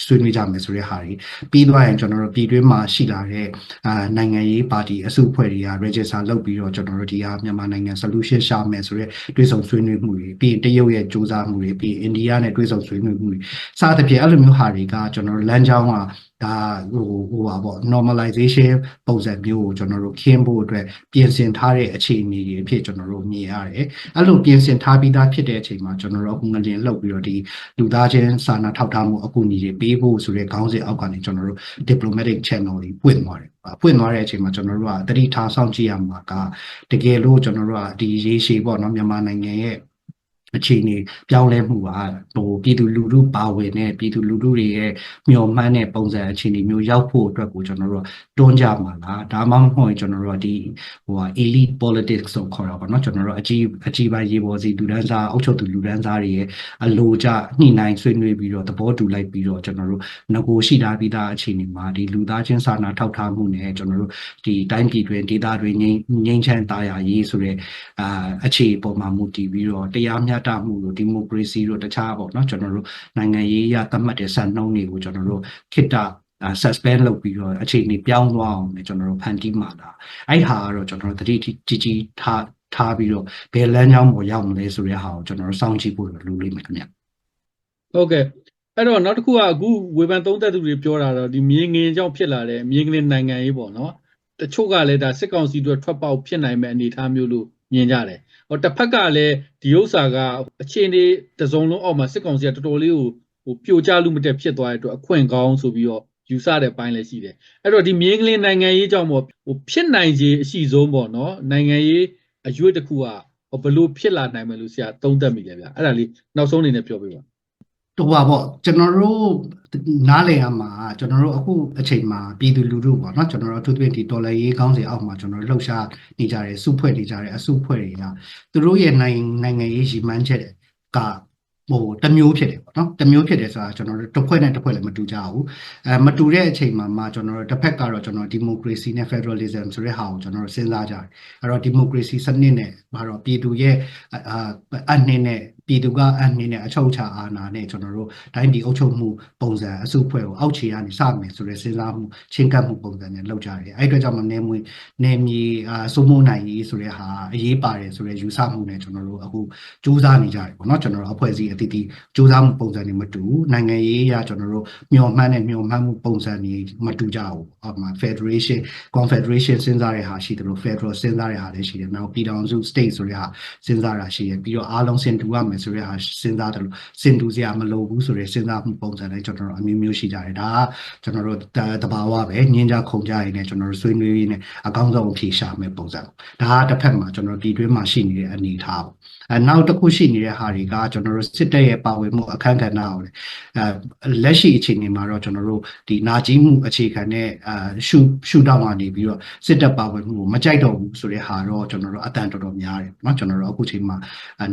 ဆွေးနွေးကြမယ်ဆိုတဲ့ဟာတွေပြီးတော့ရင်ကျွန်တော်တို့ပြည်တွင်းမှာရှိလာတဲ့အာနိုင်ငံရေးပါ တီအစုအဖွဲ့တွေက register လုပ်ပြီးတော့ကျွန်တော်တို့ဒီဟာမြန်မာနိုင်ငံ solution ရှာမယ်ဆိုတဲ့တွေးဆုံဆွေးနွေးမှုတွေပြီးရင်တရုတ်ရဲ့စူးစမ်းမှုတွေပြီးရင်အိန္ဒိယနဲ့တွေးဆုံဆွေးနွေးမှုတွေစသဖြင့်အဲ့လိုမျိုးဟာတွေကကျွန်တော်တို့လမ်းကြောင်းကဒါဟိုဟိုပါပေါ့ normalization ပုံစံမျိုးကိုကျွန်တော်တို့ခင်းဖို့အတွက်ပြင်ဆင်ထားတဲ့အခြေအနေတွေအဖြစ်ကျွန်တော်တို့မြင်ရတယ်။အဲ့လိုပြင်ဆင်ထားပြီးသားဖြစ်တဲ့အချိန်မှာကျွန်တော်တို့အခုငလင်လှုပ်ပြီးတော့ဒီလူသားချင်းစာနာထောက်ထားမှုအကူအညီတွေပေးဖို့ဆိုတဲ့ခေါင်းစဉ်အောက်ကနေကျွန်တော်တို့ diplomatic channel တွေပွင့်သွားတယ်။ ပွင့်သွားတဲ့အချိန်မှာကျွန်တော်တို့ကတတိထားဆောင်ကြည့်ရမှာကတကယ်လို့ကျွန်တော်တို့ကဒီရေရှည်ပေါ့နော်မြန်မာနိုင်ငံရဲ့ အခြေအနေပြောင်းလဲမှုကဟိုပြည်သူလူထုပါဝင်တဲ့ပြည်သူလူထုတွေရဲ့မျှော်မှန်းတဲ့ပုံစံအခြေအနေမျိုးရောက်ဖို့အတွက်ကိုကျွန်တော်တို့တွန်းကြမှာလားဒါမှမဟုတ်ရင်ကျွန်တော်တို့ကဒီဟိုဟာ elite politics ဆိုခေါ်တာပေါ့နော်ကျွန်တော်တို့အကြီးအကြီးပိုင်းရေပေါ်စီလူဒန်းစားအုပ်ချုပ်သူလူဒန်းစားတွေရဲ့အလိုကြညှိနှိုင်းဆွေးနွေးပြီးတော့သဘောတူလိုက်ပြီးတော့ကျွန်တော်တို့ငကိုရှိထားပြီးသားအခြေအနေမှာဒီလူသားချင်းစာနာထောက်ထားမှုနဲ့ကျွန်တော်တို့ဒီတိုင်းပြည်တွင်ဒေသတွင်ငြိမ်းငြိမ်းချမ်းသာယာရေးဆိုတဲ့အာအခြေပေါ်မှာမူတည်ပြီးတော့တရားမျှတမှုတို့ဒီမိုကရေစီတို့တခြားပေါ့နော်ကျွန်တော်တို့နိုင်ငံရေးအရသတ်မှတ်တဲ့စံနှုန်းတွေကိုကျွန်တော်တို့ခိတ္တအာ suspend လုပ်ပြီးတော့အခြေအနေပြောင်းသွားအောင်လည်းကျွန်တော်တို့ဖန်တီးမှာလားအဲ့ဟာကတော့ကျွန်တော်တို့တတိကြီးကြီးထားထားပြီးတော့ဘယ်လမ်းကြောင်းပေါ်ရောက်မလဲဆိုတဲ့ဟာကိုကျွန်တော်တို့စောင့်ကြည့်ဖို့လိုလိမ့်မယ်ခင်ဗျဟုတ်ကဲ့အဲ့တော့နောက်တစ်ခုကအခုဝေဖန်သုံးသပ်သူတွေပြောတာတော့ဒီမြေငင်ကြောင့်ဖြစ်လာတဲ့မြေငင်နိုင်ငံရေးပေါ့နော်တချို့ကလည်းဒါစစ်ကောင်စီတို့ထွက်ပေါက်ဖြစ်နိုင်မဲ့အနေအထားမျိုးလို့ မြင်ကြတယ်ဟိုတစ်ဖက်ကလည်းဒီဥစ္စာကအခြေအနေတစုံလုံးအောက်မှာစစ်ကောင်စီကတော်တော်လေးကိုဟိုပြိုကျလူမတက်ဖြစ်သွားတဲ့အတွက်အခွင့်ကောင်းဆိုပြီးတော့ယူဆတဲ့ပိုင်းလည်းရှိတယ်အဲ့တော့ဒီမြေငလင်နိုင်ငံရေးကြောင့်ပေါ့ဟိုဖြစ်နိုင်ခြေအရှိဆုံးပေါ့နော်နိုင်ငံရေးအရွေ့တစ်ခုကဟိုဘလို့ဖြစ်လာနိုင်မယ်လို့ဆရာသုံးသပ်မိတယ်ဗျအဲ့ဒါလေးနောက်ဆုံးအနေနဲ့ပြောပြပါ တော့ပါပေါ့ကျွန်တော်တို့နားလည်ရမှာကျွန်တော်တို့အခုအချိန်မှာပြည်သူလူထုပေါ့နော်ကျွန်တော်တို့အထူးသဖြင့်ဒီဒေါ်လာရေးကောင်းစီအောက်မှာကျွန်တော်တို့လှုပ်ရှားနေကြတယ်စုဖွဲ့နေကြတယ်အစုဖွဲ့တွေကသူတို့ရဲ့နိုင်နိုင်ငံရေးရည်မှန်းချက်ကဟိုတစ်မျိုးဖြစ်တယ်ပေါ့နော်တစ်မျိုးဖြစ်တယ်ဆိုတာကျွန်တော်တို့တစ်ဖွဲ့နဲ့တစ်ဖွဲ့လည်းမတူကြဘူးအဲမတူတဲ့အချိန်မှာမှကျွန်တော်တို့တစ်ဖက်ကတော့ကျွန်တော်ဒီမိုကရေစီနဲ့ Federalism ဆိုတဲ့ဟာကိုကျွန်တော်တို့စဉ်းစားကြတယ်အဲ့တော့ဒီမိုကရေစီစနစ်နဲ့ဘာတော့ပြည်သူရဲ့အာအနှင်းနဲ့ ပြည်သူကအနှင်းနဲ့အချုပ်ချာအာဏာနဲ့ကျွန်တော်တို့တိုင်းပြည်အုပ်ချုပ်မှုပုံစံအစုအဖွဲ့ကိုအောက်ခြေကနေစမယ်ဆိုတဲ့စဉ်းစားမှုချင်းကပ်မှုပုံစံနဲ့လုပ်ကြတယ်အဲ့အတွက်ကြောင့်မနေမွေနေမီအာစိုးမိုးနိုင်ရေးဆိုတဲ့ဟာအရေးပါတယ်ဆိုတဲ့ယူဆမှုနဲ့ကျွန်တော်တို့အခုစူးစမ်းနေကြတယ်ပေါ့နော်ကျွန်တော်တို့အဖွဲ့အစည်းအသီးသီးစူးစမ်းမှုပုံစံတွေမတူဘူးနိုင်ငံရေးအရကျွန်တော်တို့မျှော်မှန်းတဲ့မျှော်မှန်းမှုပုံစံတွေမတူကြဘူးအောက်မှာ Federation Confederation စဉ်းစားတဲ့ဟာရှိတယ်လို့ Federal စဉ်းစားတဲ့ဟာလည်းရှိတယ်နောက်ပြည်ထောင်စု state ဆိုတဲ့ဟာစဉ်းစားတာရှိတယ်ပြီးတော့အားလုံးစင်တူရမယ်ဆိုတဲ့ဟာစဉ်းစားတယ်လို့စင်တူစရာမလိုဘူးဆိုတဲ့စဉ်းစားမှုပုံစံတွေကျွန်တော်တို့အမျိုးမျိုးရှိကြတယ်ဒါကကျွန်တော်တို့တဘာဝပဲညင်ကြခုံကြရင်းနဲ့ကျွန်တော်တို့ဆွေးနွေးရင်းနဲ့အကောင်းဆုံးအဖြေရှာမယ်ပုံစံဒါကတစ်ဖက်မှာကျွန်တော်ဒီတွင်းမှာရှိနေတဲ့အနေအထားပေါ့ အဲနောက်တစ်ခုရှိနေတဲ့ဟာတွေကကျွန်တော်တို့စစ်တပ်ရဲ့ပါဝင်မှုအခန်းကဏ္ဍကိုလေအဲလက်ရှိအခြေအနေမှာတော့ကျွန်တော်တို့ဒီနာကြီးမှုအခြေခံတဲ့အာရှုရှုထောင့်ကနေပြီးတော့စစ်တပ်ပါဝင်မှုကိုမကြိုက်တော့ဘူးဆိုတဲ့ဟာတော့ကျွန်တော်တို့အတန်တော်တော်များတယ်เนาะကျွန်တော်တို့အခုချိန်မှာ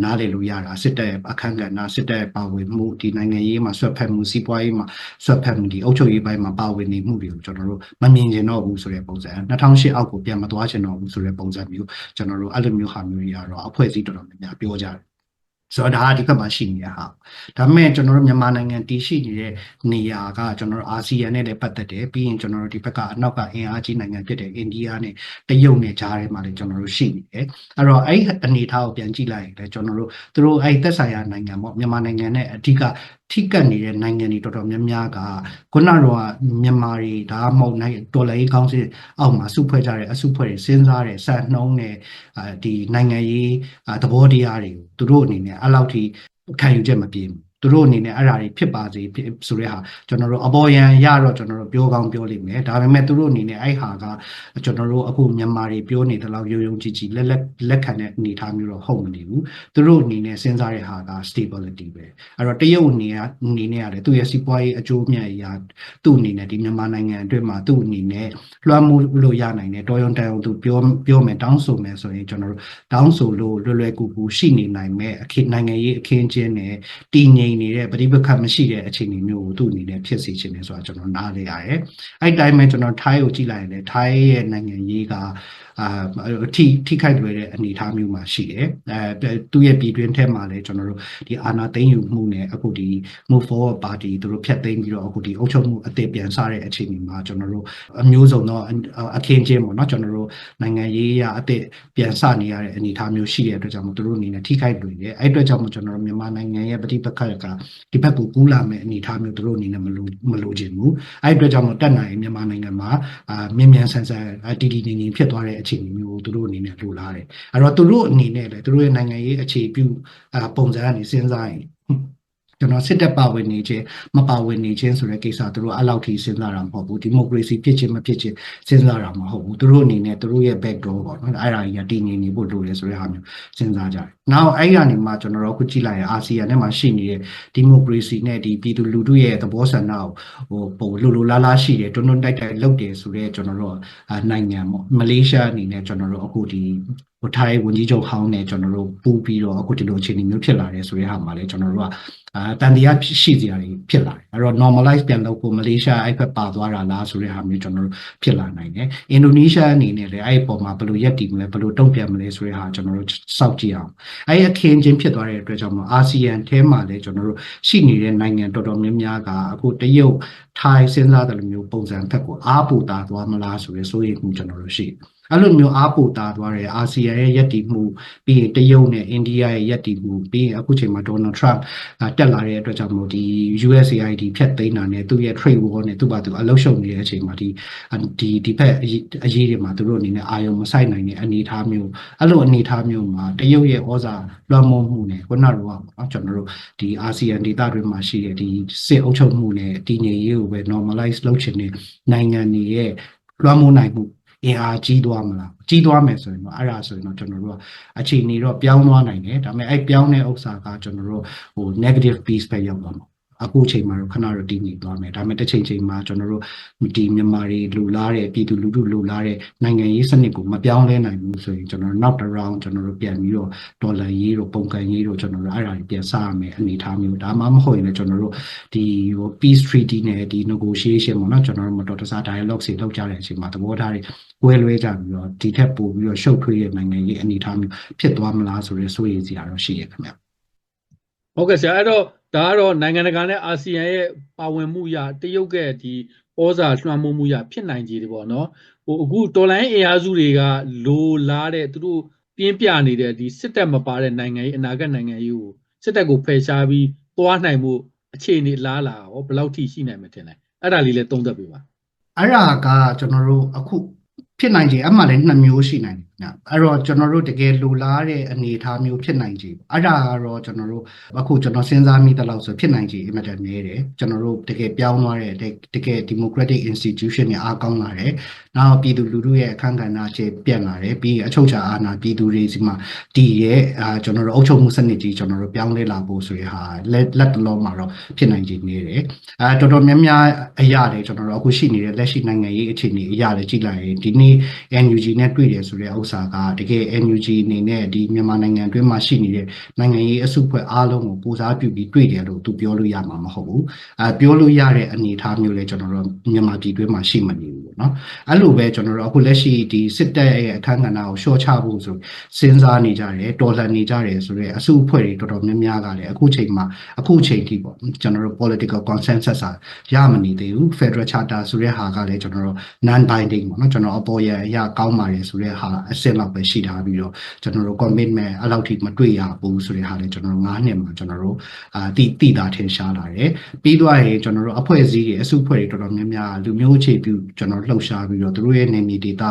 နားလည်လို့ရတာစစ်တပ်ရဲ့အခန်းကဏ္ဍစစ်တပ်ရဲ့ပါဝင်မှုဒီနိုင်ငံရေးမှာဆွတ်ဖက်မှုစီးပွားရေးမှာဆွတ်ဖက်မှုဒီအုပ်ချုပ်ရေးပိုင်းမှာပါဝင်နေမှုတွေကိုကျွန်တော်တို့မမြင်ကျင်တော့ဘူးဆိုတဲ့ပုံစံ2008အောက်ကိုပြန်မသွားချင်တော့ဘူးဆိုတဲ့ပုံစံမျိုးကျွန်တော်တို့အဲ့လိုမျိုးဟာမျိုးတွေကတော့အဖွဲ့အစည်းတော်တော်များများ ပြောကြတယ်ဆိုတော့ဒါကဒီဘက်မှာရှိနေတဲ့ဟာဒါပေမဲ့ကျွန်တော်တို့မြန်မာနိုင်ငံတည်ရှိနေတဲ့နေရာကကျွန်တော်တို့အာဆီယံနဲ့လည်းပတ်သက်တယ်ပြီးရင်ကျွန်တော်တို့ဒီဘက်ကအနောက်ကအင်အားကြီးနိုင်ငံဖြစ်တဲ့အိန္ဒိယနဲ့တရုတ်နဲ့ကြားထဲမှာလည်းကျွန်တော်တို့ရှိနေတယ်အဲ့တော့အဲ့အနေအထားကိုပြန်ကြည့်လိုက်ရင်လည်းကျွန်တော်တို့သူတို့အဲ့သက်ဆိုင်ရာနိုင်ငံပေါ့မြန်မာနိုင်ငံနဲ့အဓိက ထိကပ်နေတဲ့နိုင်ငံတွေတော်တော်များများကခုနကတော့မြန်မာတွေဒါမှမဟုတ်နိုင်ဒေါ်လာရေးကောင်းစီအောက်မှာစုဖွဲ့ကြတဲ့အစုဖွဲ့တွေစဉ်းစားတဲ့စံနှုန်းနဲ့ဒီနိုင်ငံရေးသဘောတရားတွေကိုသူတို့အနေနဲ့အဲ့လောက်ထိခံယူချက်မပြေဘူး သူတို့အနေနဲ့အဲ့ဓာတွေဖြစ်ပါစေဖြစ်ဆိုတဲ့ဟာကျွန်တော်တို့အပေါ်ယံရတော့ကျွန်တော်တို့ပြောကောင်းပြောလိမ့်မယ်ဒါပေမဲ့သူတို့အနေနဲ့အဲ့ဟာကကျွန်တော်တို့အခုမြန်မာတွေပြောနေတဲ့လောက်ရုံရုံကြည်ကြည်လက်လက်လက်ခံတဲ့အနေအထားမျိုးတော့ဟုတ်မနေဘူးသူတို့အနေနဲ့စဉ်းစားတဲ့ဟာက stability ပဲအဲ့တော့တရုတ်အနေနဲ့အနေနဲ့ရတယ်သူရဲ့စီးပွားရေးအကျိုးအမြတ်အရာသူ့အနေနဲ့ဒီမြန်မာနိုင်ငံအတွင်းမှာသူ့အနေနဲ့လွှမ်းမိုးလို့ရနိုင်တယ်တော်ရုံတန်အောင်သူပြောပြောမယ်တောင်းဆိုမယ်ဆိုရင်ကျွန်တော်တို့တောင်းဆိုလို့လွယ်လွယ်ကူကူရှိနေနိုင်မဲ့အခင်းနိုင်ငံရေးအခင်းချင်းနဲ့တည်ငြိမ်နေတဲ့ပဋိပက္ခမရှိတဲ့အခြေအနေမျိုးကိုသူ့အနေနဲ့ဖြစ်စေချင်တယ်ဆိုတာကျွန်တော်နားလေရတယ်။အဲ့တိုင်းပဲကျွန်တော်ထိုင်းကိုကြည့်လိုက်ရင်လည်းထိုင်းရဲ့နိုင်ငံရေးက အာထိထိခိုက်လွယ်တဲ့အနေအထားမျိုးမှာရှိတယ်အဲသူ့ရဲ့ပြည်တွင်းထဲမှာလည်းကျွန်တော်တို့ဒီအာဏာသိမ်းယူမှုနဲ့အခုဒီ move forward party သူတို့ဖျက်သိမ်းပြီးတော့အခုဒီအုပ်ချုပ်မှုအသစ်ပြန်စတဲ့အခြေအနေမှာကျွန်တော်တို့အမျိုးစုံသောအခင်းချင်းပေါ့နော်ကျွန်တော်တို့နိုင်ငံရေးအရအသစ်ပြန်စနေရတဲ့အနေအထားမျိုးရှိတဲ့အတွက်ကြောင့်မို့သူတို့အနေနဲ့ထိခိုက်လွယ်တယ်အဲ့အတွက်ကြောင့်မို့ကျွန်တော်တို့မြန်မာနိုင်ငံရဲ့ပဋိပက္ခကဒီဘက်ကိုကူးလာမဲ့အနေအထားမျိုးသူတို့အနေနဲ့မလိုမလိုချင်ဘူးအဲ့အတွက်ကြောင့်မို့တက်နိုင်မြန်မာနိုင်ငံမှာအာမြန်မြန်ဆန်ဆန်တီတီငြိမ်ငြိမ်ဖြစ်သွားတဲ့အခြေအနေမျိုးကိုသူတို့အနေနဲ့လိုလားတယ်အဲ့တော့သူတို့အနေနဲ့လည်းသူတို့ရဲ့နိုင်ငံရေးအခြေပြုအာပုံစံကနေစဉ်းစားရင်ကျွန်တော်စစ်တပ်ပါဝင်နေခြင်းမပါဝင်နေခြင်းဆိုတဲ့ကိစ္စသူတို့အဲ့လောက်ထိစဉ်းစားတာမဟုတ်ဘူးဒီမိုကရေစီဖြစ်ခြင်းမဖြစ်ခြင်းစဉ်းစားတာမဟုတ်ဘူးသူတို့အနေနဲ့သူတို့ရဲ့ backdoor ပေါ့နော်အဲ့ဒါကြီးကတည်ငြိမ်နေဖို့လိုတယ်ဆိုတဲ့ဟာမျိုးစဉ်းစားကြတယ်။ နောက်အဲ့ရနေမှာကျွန်တော်တို့အခုကြည့်လိုက်ရင်အာဆီယံထဲမှာရှိနေတဲ့ဒီမိုကရေစီနဲ့ဒီပြည်သူလူထုရဲ့သဘောဆန္ဒကိုဟိုပုံလိုလိုလားလားရှိတယ်တွန်းတွန်းတိုက်တိုက်လုပ်တယ်ဆိုတဲ့ကျွန်တော်တို့နိုင်ငံပေါ့မလေးရှားအနေနဲ့ကျွန်တော်တို့အခုဒီဟိုထိုင်းဝန်ကြီးချုပ်ဟောင်းနဲ့ကျွန်တော်တို့ပူးပြီးတော့အခုဒီလိုအခြေအနေမျိုးဖြစ်လာတယ်ဆိုတဲ့ဟာမှာလည်းကျွန်တော်တို့ကအာတန်တရားရှိစရာတွေဖြစ်လာတယ်အဲ့တော့ normalize ပြန်လုပ်ဖို့မလေးရှားအဲ့ဘက်ပါသွားတာလားဆိုတဲ့ဟာမျိုးကျွန်တော်တို့ဖြစ်လာနိုင်တယ်အင်ဒိုနီးရှားအနေနဲ့လည်းအဲ့ဒီပုံမှာဘယ်လိုရက်တည်မလဲဘယ်လိုတုံ့ပြန်မလဲဆိုတဲ့ဟာကျွန်တော်တို့စောင့်ကြည့်အောင်အဲ့အခင်းချင်းဖြစ်သွားတဲ့အတွက်ကြောင့်မို့အာဆီယံထဲမှာလည်းကျွန်တော်တို့ရှိနေတဲ့နိုင်ငံတော်တော်များများကအခုတရုတ်ထိုင်းစဉ်းစားတယ်လို့မျိုးပုံစံဖက်ကိုအားပူတာသွားမလားဆိုတဲ့စိုးရိမ်မှုကျွန်တော်တို့ရှိတယ် အဲ့လိုမျိုးအားပိုတာသွားတယ်အာဆီယံရဲ့ယက်တီမှုပြီးရင်တရုတ်နဲ့အိန္ဒိယရဲ့ယက်တီမှုပြီးရင်အခုချိန်မှာဒေါ်နယ်ထရန့်တက်လာတဲ့အတွက်ကြောင့်မို့ဒီ USAID ဖြတ်သိမ်းတာနဲ့သူ့ရဲ့ trade war နဲ့သူ့ဘာသူအလုပ်ရှုပ်နေတဲ့အချိန်မှာဒီဒီဒီဖက်အရေးတွေမှာသူတို့အနေနဲ့အာယုံမဆိုင်နိုင်တဲ့အနေအထားမျိုးအဲ့လိုအနေအထားမျိုးမှာတရုတ်ရဲ့ဩဇာလွှမ်းမိုးမှုနဲ့ခုနကပေါ့နော်ကျွန်တော်တို့ဒီအာဆီယံဒေသတွေမှာရှိတဲ့ဒီစစ်အုပ်ချုပ်မှုနဲ့တည်ငြိမ်ရေးကိုပဲ normalize လုပ်ချင်တဲ့နိုင်ငံတွေရဲ့လွှမ်းမိုးနိုင်မှု အင်အားကြီးသွားမလားကြီးသွားမယ်ဆိုရင်တော့အဲ့ဒါဆိုရင်တော့ကျွန်တော်တို့ကအခြေအနေတော့ပြောင်းသွားနိုင်တယ်ဒါပေမဲ့အဲ့ပြောင်းတဲ့ဥစ္စာကကျွန်တော်တို့ဟို negative piece ပဲရောက်သွားမှာ အခုချိန်မှာတော့ခဏတော့တည်ငြိမ်သွားမယ်ဒါပေမဲ့တစ်ချိန်ချိန်မှာကျွန်တော်တို့ဒီမြန်မာတွေလူလားတဲ့ပြည်သူလူထုလူလားတဲ့နိုင်ငံရေးစနစ်ကိုမပြောင်းလဲနိုင်ဘူးဆိုရင်ကျွန်တော်တို့နောက်တစ် round ကျွန်တော်တို့ပြန်ပြီးတော့ဒေါ်လာရေးတို့ပုံကန်ရေးတို့ကျွန်တော်တို့အဲ့ဒါတွေပြန်စရမယ်အနေအထားမျိုးဒါမှမဟုတ်ရင်လည်းကျွန်တော်တို့ဒီဟို peace treaty နဲ့ဒီ negotiation ပေါ့နော်ကျွန်တော်တို့မတော်တဆ dialogue တွေလုပ်ကြတဲ့အချိန်မှာသဘောထားတွေကွဲလွဲကြပြီးတော့ဒီထက်ပိုပြီးတော့ရှုပ်ထွေးတဲ့နိုင်ငံရေးအနေအထားမျိုးဖြစ်သွားမလားဆိုတဲ့စိုးရိမ်စရာတော့ရှိရခင်ဗျဟုတ်ကဲ့ဆရာအဲ့တော့ ဒါကတော့နိုင်ငံတကာနဲ့အာဆီယံရဲ့ပါဝင်မှုရတရုတ်ကဒီဩဇာလွှမ်းမိုးမှုရဖြစ်နိုင်ကြတယ်ပေါ့နော်ဟိုအခုတော်လိုင်းအင်အားစုတွေကလိုလားတဲ့သူတို့ပြင်းပြနေတဲ့ဒီစစ်တပ်မပါတဲ့နိုင်ငံရေးအနာဂတ်နိုင်ငံရေးကိုစစ်တပ်ကိုဖယ်ရှားပြီးသွားနိုင်မှုအခြေအနေလားလာရောဘယ်လောက်ထိရှိနိုင်မှာထင်လဲအဲ့ဒါလေးလည်းသုံးသပ်ပေးပါအဲ့ဒါကကျွန်တော်တို့အခုဖြစ်နိုင်ခြေအမှလည်းနှစ်မျိုးရှိနိုင်တယ်ည အဲ့တော့ကျွန်တော်တို့တကယ်လိုလားတဲ့အနေအထားမျိုးဖြစ်နိုင်ခြေအဲ့ဒါကတော့ကျွန်တော်တို့အခုကျွန်တော်စဉ်းစားမိတဲ့လောက်ဆိုဖြစ်နိုင်ခြေအမှန်တည်းနေတယ်ကျွန်တော်တို့တကယ်ပြောင်းသွားတဲ့တကယ် democratic institution တွေအားကောင်းလာတယ်နောက်ပြည်သူလူထုရဲ့အခမ်းကဏ္ဍခြေပြန့်လာတယ်ပြီးအချုပ်ချာအာဏာပြည်သူတွေစီမှာတည်ရဲ့အာကျွန်တော်တို့အုပ်ချုပ်မှုစနစ်ကြီးကျွန်တော်တို့ပြောင်းလဲလာဖို့ဆိုရဟာလက်လက်တလုံးမှာတော့ဖြစ်နိုင်ခြေနေတယ်အဲတော်တော်များများအရာတွေကျွန်တော်တို့အခုရှိနေတဲ့လက်ရှိနိုင်ငံရေးအခြေအနေအရာတွေကြည့်လိုက်ရင်ဒီနေ့ NUG နဲ့တွေ့တယ်ဆိုတဲ့ဥစ္စာကတကယ် NUG အနေနဲ့ဒီမြန်မာနိုင်ငံအတွင်းမှာရှိနေတဲ့နိုင်ငံရေးအစုအဖွဲ့အားလုံးကိုပူစားပြုပြီးတွေ့တယ်လို့သူပြောလို့ရမှာမဟုတ်ဘူးအဲပြောလို့ရတဲ့အနေအထားမျိုးလဲကျွန်တော်တို့မြန်မာပြည်တွင်းမှာရှိမနေဘူးပေါ့နော်အဲ့လိုပဲကျွန်တော်တို့အခုလက်ရှိဒီစစ်တပ်ရဲ့အခမ်းကဏ္ဍကိုရှော့ချဖို့ဆိုစဉ်းစားနေကြတယ်တော်လှန်နေကြတယ်ဆိုတော့အစုအဖွဲ့တွေတော်တော်များများကလည်းအခုချိန်မှာအခုချိန်ထိပေါ့ကျွန်တော်တို့ political consensus ရမနေသေးဘူး Federal Charter ဆိုတဲ့ဟာကလည်းကျွန်တော်တို့ non binding ပေါ့နော်ကျွန်တော်အပေါ်ရအရာကောင်းပါတယ်ဆိုတဲ့ဟာအအဆင့်လောက်ပဲရှိထားပြီးတော့ကျွန်တော်တို့ commitment အဲ့လောက်ထိမတွေ့ရဘူးဆိုတဲ့ဟာလည်းကျွန်တော်တို့9နှစ်မှာကျွန်တော်တို့အာတိတိတာထင်ရှားလာတယ်ပြီးသွားရင်ကျွန်တော်တို့အဖွဲ့အစည်းတွေအစုအဖွဲ့တွေတော်တော်များများလူမျိုးအခြေပြုကျွန်တော်လှုပ်ရှားပြီးတော့သူတို့ရဲ့နေမြေဒေသ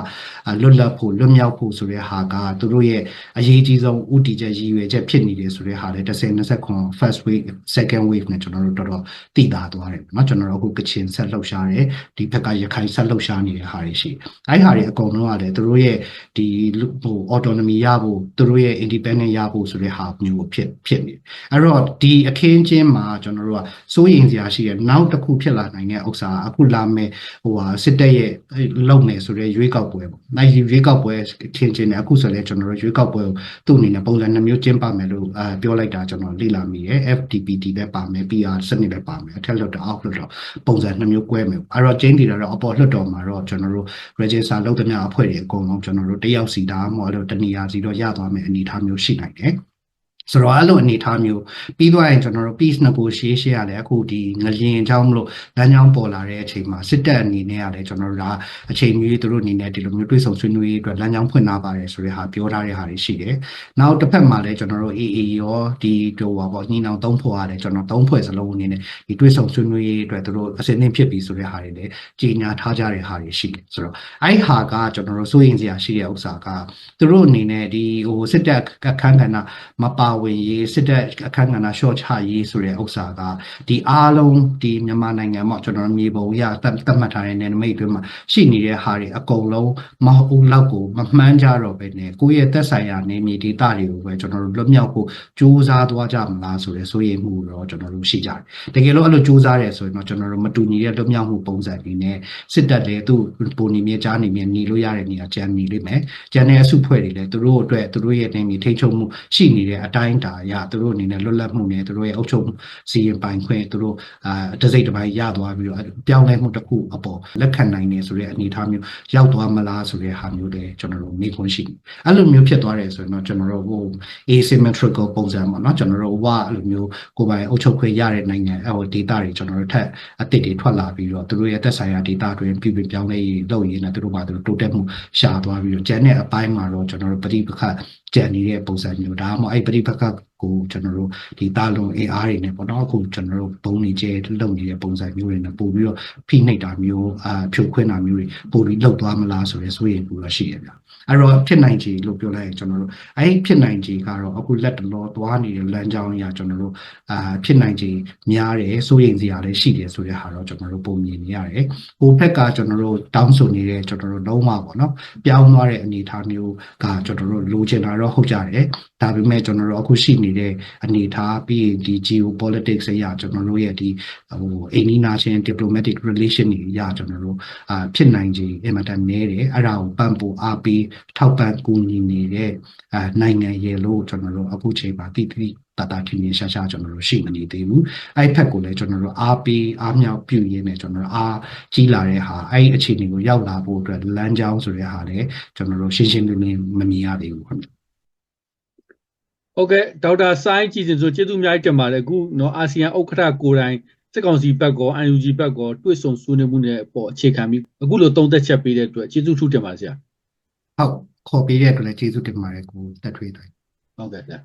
အာလွတ်လပ်ဖို့လွတ်မြောက်ဖို့ဆိုတဲ့ဟာကသူတို့ရဲ့အရေးကြီးဆုံးဥတီချက်ရည်ရွယ်ချက်ဖြစ်နေတယ်ဆိုတဲ့ဟာလည်း10 29 first wave second wave နဲ့ကျွန်တော်တို့တော်တော်တိတာသွားတယ်เนาะကျွန်တော်တို့အခုကချင်ဆက်လှုပ်ရှားတယ်ဒီဘက်ကရခိုင်ဆက်လှုပ်ရှားနေတဲ့ဟာတွေရှိတယ်အဲ့ဟာတွေအကုန်လုံးကလည်းသူတို့ရဲ့ဒီ ဟို autonomy ရဖို့သူတို့ရဲ့ independent ရဖို့ဆိုတဲ့ဟာမျိုးဖြစ်ဖြစ်နေတယ်အဲ့တော့ဒီအခင်းချင်းမှာကျွန်တော်တို့ကစိုးရင်စရာရှိတယ်နောက်တစ်ခုဖြစ်လာနိုင်တဲ့ဥစ္စာကအခုလာမဲ့ဟိုဟာစစ်တပ်ရဲ့လုံမယ်ဆိုတဲ့ရွေးကောက်ပွဲပေါ့နိုင်ရွေးကောက်ပွဲခင်းချင်းတယ်အခုဆိုလဲကျွန်တော်တို့ရွေးကောက်ပွဲကိုသူ့အနေနဲ့ပုံစံနှမျိုးကျင်းပမယ်လို့အာပြောလိုက်တာကျွန်တော်လေ့လာမိတယ် FDPT ပဲပါမယ် PR စနစ်ပဲပါမယ်အထက်လွှတ်တော်အောက်လွှတ်တော်ပုံစံနှမျိုးကွဲမယ်အဲ့တော့ကျင်းတည်တော့အပေါ်လွှတ်တော်မှာတော့ကျွန်တော်တို့ register လုပ်သမျှအဖွဲ့တွေအကုန်လုံးကျွန်တော်တို့တယောက်စီဒါမှမဟုတ်လို့တနေရာစီတော့ရသွားမယ်အနေအထားမျိုးရှိနိုင်တယ် ဆိုတော့အဲ့လိုအနေအထားမျိုးပြီးသွားရင်ကျွန်တော်တို့ peace negotiation ရတယ်အခုဒီငလျင်အကြောင်းမလို့လမ်းကြောင်းပေါ်လာတဲ့အချိန်မှာစစ်တပ်အနေနဲ့ရတယ်ကျွန်တော်တို့ကအချိန်မျိုးသူတို့အနေနဲ့ဒီလိုမျိုးတွေးဆုံဆွေးနွေးရေးအတွက်လမ်းကြောင်းဖွင့်လာပါတယ်ဆိုတဲ့ဟာပြောထားတဲ့ဟာတွေရှိတယ်။နောက်တစ်ဖက်မှာလည်းကျွန်တော်တို့ AA ရောဒီဟိုပါပေါ့ညီနောင်သုံးဖွဲ့ရတယ်ကျွန်တော်သုံးဖွဲ့စလုံးအနေနဲ့ဒီတွေးဆုံဆွေးနွေးရေးအတွက်သူတို့အစဉ်အသင့်ဖြစ်ပြီဆိုတဲ့ဟာတွေလည်းကြီးညာထားကြတဲ့ဟာတွေရှိတယ်ဆိုတော့အဲ့ဟာကကျွန်တော်တို့စိုးရင်စရာရှိတဲ့ဥစ္စာကသူတို့အနေနဲ့ဒီဟိုစစ်တပ်အခန်းကဏ္ဍမပါဝင်ရေးစစ်တပ်အခန်းကဏ္ဍ short ချရေးဆိုတဲ့ဥစ္စာကဒီအားလုံးဒီမြန်မာနိုင်ငံမှာကျွန်တော်တို့မြေပုံရသတ်သတ်မှတ်ထားတဲ့နယ်နိမိတ်အတွင်းမှာရှိနေတဲ့ဟာတွေအကုန်လုံးမဟုတ်ဘူးလောက်ကိုမမှန်းကြတော့ပဲနဲ့ကိုယ့်ရဲ့သက်ဆိုင်ရာနေမြေဒေသတွေကိုပဲကျွန်တော်တို့လွတ်မြောက်ဖို့ကြိုးစားသွားကြမလားဆိုတဲ့စိုးရိမ်မှုတော့ကျွန်တော်တို့ရှိကြတယ်တကယ်လို့အဲ့လိုကြိုးစားတယ်ဆိုရင်တော့ကျွန်တော်တို့မတူညီတဲ့လွတ်မြောက်မှုပုံစံတွေနဲ့စစ်တပ်လည်းသူ့ပုံနေမြေကြားနေမြေနေလို့ရတဲ့နေရာကြံနေလိမ့်မယ်ကြံတဲ့အစုဖွဲ့တွေလည်းသူတို့အတွက်သူတို့ရဲ့နေမြေထိချုံမှုရှိနေတဲ့အတိုင်းတာရသူတို့အနေနဲ့လွတ်လပ်မှုနဲ့သူတို့ရဲ့အုပ်ချုပ်မှုစီရင်ပိုင်ခွင့်သူတို့အာတစိတ်တစ်ပိုင်းရသွားပြီးတော့ပြောင်းလဲမှုတစ်ခုအပေါ်လက်ခံနိုင်နေဆိုတဲ့အနေအထားမျိုးရောက်သွားမလားဆိုတဲ့ဟာမျိုးလည်းကျွန်တော်တို့နေခွင့်ရှိတယ်အဲ့လိုမျိုးဖြစ်သွားတယ်ဆိုရင်တော့ကျွန်တော်တို့ဟို asymmetrical ပုံစံပေါ့နော်ကျွန်တော်တို့ဝအဲ့လိုမျိုးကိုယ်ပိုင်အုပ်ချုပ်ခွင့်ရတဲ့နိုင်ငံဟို data တွေကျွန်တော်တို့ထက်အသစ်တွေထွက်လာပြီးတော့သူတို့ရဲ့သက်ဆိုင်ရာ data တွေပြည်ပြပြောင်းလဲရေးလုပ်ရင်းနဲ့သူတို့ဘာသူတို့တိုးတက်မှုရှာသွားပြီးတော့ကျန်တဲ့အပိုင်းမှာတော့ကျွန်တော်တို့ပဋိပက္ခကြံနေတဲ့ပုံစံမျိုးဒါမှမဟုတ်အဲ့ပဋိပက္ခကိုကျွန်တော်တို့ဒီတာလုံအင်အားတွေနဲ့ပေါ့နော်အခုကျွန်တော်တို့ဘုံနေကျဲလုံနေတဲ့ပုံစံမျိုးတွေနဲ့ပို့ပြီးတော့ဖိနှိပ်တာမျိုးအာဖြိုခွင်းတာမျိုးတွေပို့ပြီးလှုပ်သွားမလားဆိုရဲဆိုရင်ဘူးတော့ရှိရဗျ အဲ့တော့ဖြစ်နိုင်ခြေလို့ပြောလိုက်ရင်ကျွန်တော်တို့အဲ့ဖြစ်နိုင်ခြေကတော့အခုလက်တလောသွားနေတဲ့လမ်းကြောင်းအရာကျွန်တော်တို့အာဖြစ်နိုင်ခြေများတယ်စိုးရိမ်စရာလည်းရှိတယ်ဆိုတဲ့ဟာတော့ကျွန်တော်တို့ပုံမြင်နေရတယ်ဟိုဘက်ကကျွန်တော်တို့တောင်းဆိုနေတဲ့ကျွန်တော်တို့လုံးဝပေါ့နော်ပြောင်းသွားတဲ့အနေအထားမျိုးကကျွန်တော်တို့လိုချင်တာတော့ဟုတ်ကြတယ်ဒါပေမဲ့ကျွန်တော်တို့အခုရှိနေတဲ့အနေအထားပြီးရင်ဒီ geopolitics အရာကျွန်တော်တို့ရဲ့ဒီဟိုအိန္ဒိနာရှင် diplomatic relation တွေအရာကျွန်တော်တို့အာဖြစ်နိုင်ခြေအင်မတန်နည်းတယ်အဲ့ဒါကိုပံ့ပိုးအားပေးထောက်ပံ့ကူညီနေတဲ့အာနိုင်ငံရဲ့လို့ကျွန်တော်တို့အခုချိန်မှာတိတိတတာထင်မြင်ရှားရှားကျွန်တော်တို့ရှိမနေသေးဘူးအဲ့ဖက်ကိုလည်းကျွန်တော်တို့အားပေးအားမြောက်ပြုရင်းနဲ့ကျွန်တော်တို့အားကြီးလာတဲ့ဟာအဲ့အခြေအနေကိုရောက်လာဖို့အတွက်လမ်းကြောင်းဆိုတဲ့ဟာလည်းကျွန်တော်တို့ရှင်းရှင်းလင်းလင်းမမြင်ရသေးဘူးခင်ဗျ ဟုတ်ကဲ့ဒေါက်တာဆိုင်းကြည်စင်ဆိုကျေးဇူးအများကြီးတင်ပါတယ်အခုเนาะအာဆီယံဥက္ကဋ္ဌကိုယ်တိုင်စစ်ကောင်စီဘက်ကော UNG ဘက်ကောတွေ့ဆုံဆွေးနွေးမှုနဲ့ပေါ့အခြေခံပြီးအခုလိုသုံးသက်ချက်ပေးတဲ့အတွက်ကျေးဇူးထူးတင်ပါဆရာ ဟုတ်ခေါ်ပေးတဲ့အတွက်လည်းကျေးဇူးတင်ပါတယ်ကိုတက်ထွေးတိုင်းဟုတ်ကဲ့ဗျာ